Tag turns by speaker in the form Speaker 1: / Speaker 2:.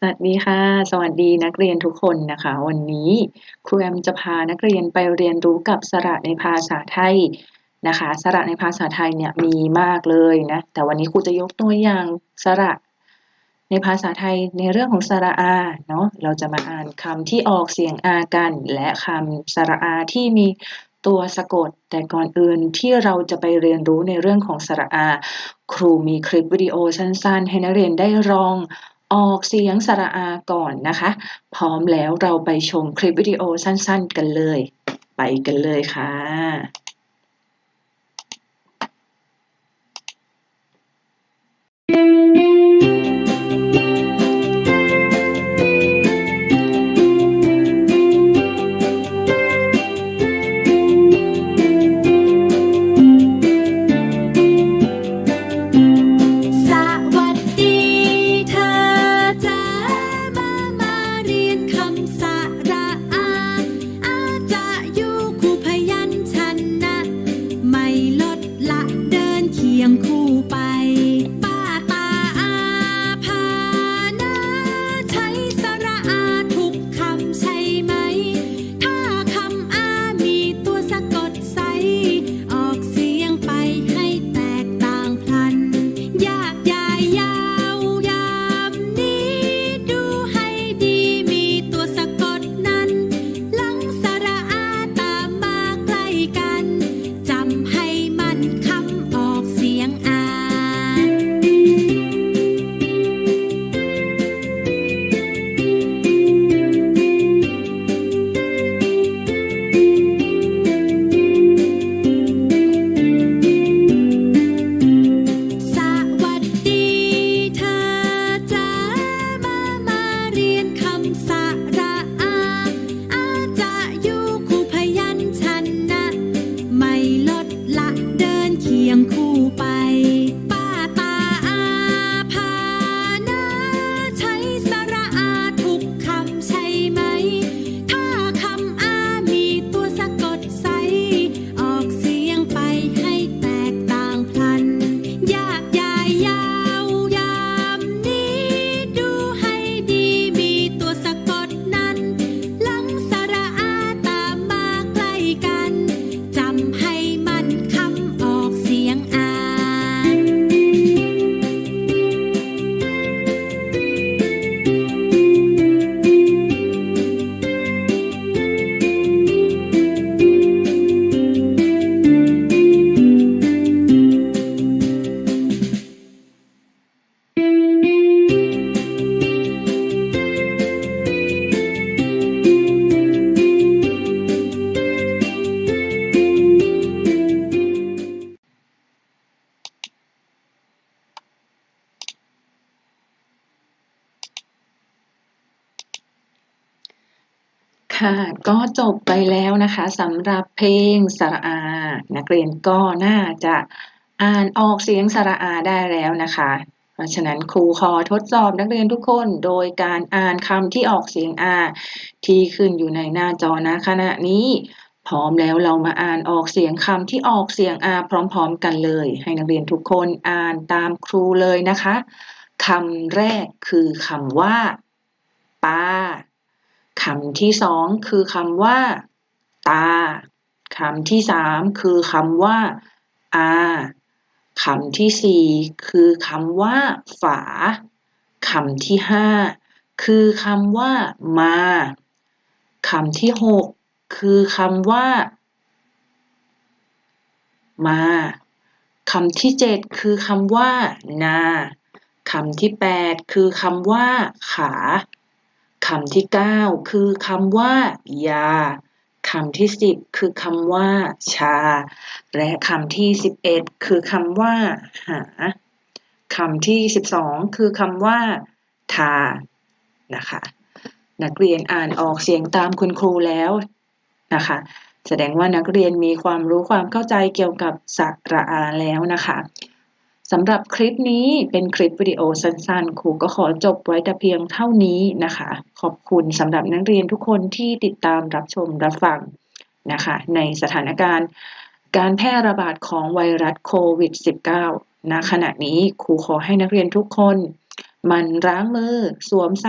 Speaker 1: สวัสดีค่ะ สวัสดีนักเรียนทุกคนนะคะ วันนี้ครูแอมจะพานักเรียนไปเรียนรู้กับสระในภาษาไทยนะคะ สระในภาษาไทยเนี่ยมีมากเลยนะ แต่วันนี้ครูจะยกตัวอย่างสระในภาษาไทยในเรื่องของสระอาเนาะ เราจะมาอ่านคำที่ออกเสียงอากัน และคำสระอาที่มีตัวสะกด แต่ก่อนอื่นที่เราจะไปเรียนรู้ในเรื่องของสระอา ครูมีคลิปวิดีโอสั้นๆ ให้นักเรียนได้ลอง ออกเสียงสระอาก่อนนะคะ พร้อมแล้วเราไปชมคลิปวิดีโอสั้นๆกันเลย ไปกันเลยค่ะ
Speaker 2: ค่ะ ก็จ
Speaker 1: บไปแล้วนะคะสำหรับเพลงสระอา นักเรียนก็น่าจะอ่านออกเสียงสระอาได้แล้วนะคะ เพราะฉะนั้นครูขอทดสอบนักเรียนทุกคนโดยการอ่านคำที่ออกเสียงอา ที่ขึ้นอยู่ในหน้าจอนะขณะนี้ พร้อมแล้วเรามาอ่านออกเสียงคำที่ออกเสียงอาพร้อม ๆ กันเลย ให้นักเรียนทุกคนอ่านตามครูเลยนะคะคำแรกคือคำว่าปลา คำที่สองคือคำว่า ตาคำที่สามคือคำว่า อาคำที่สี่คือคำว่า ฝาคำที่ห้าคือคำว่า มาคำที่หกคือคำว่า มาคำที่เจ็ดคือคำว่า นาคำที่แปดคือคำว่า ขา คำที่เก้าคือคำว่า ยาคำที่สิบคือคำว่า ชา และคำที่สิบเอ็ดคือคำว่า หาคำที่สิบสองคือคำว่า ทา นะคะ นักเรียนอ่านออกเสียงตามคุณครูแล้วนะคะ แสดงว่านักเรียนมีความรู้ความเข้าใจเกี่ยวกับสระอาแล้วนะคะ สำหรับคลิปนี้เป็นคลิปวิดีโอสั้นๆ ครูก็ขอจบไว้แต่เพียงเท่านี้นะคะ ขอบคุณสำหรับนักเรียนทุกคนที่ติดตามรับชมรับฟังนะคะ ในสถานการณ์การแพร่ระบาดของไวรัสโควิด -19 ณขณะนี้ครูขอให้นักเรียนทุกคน มันล้างมือสวมใส่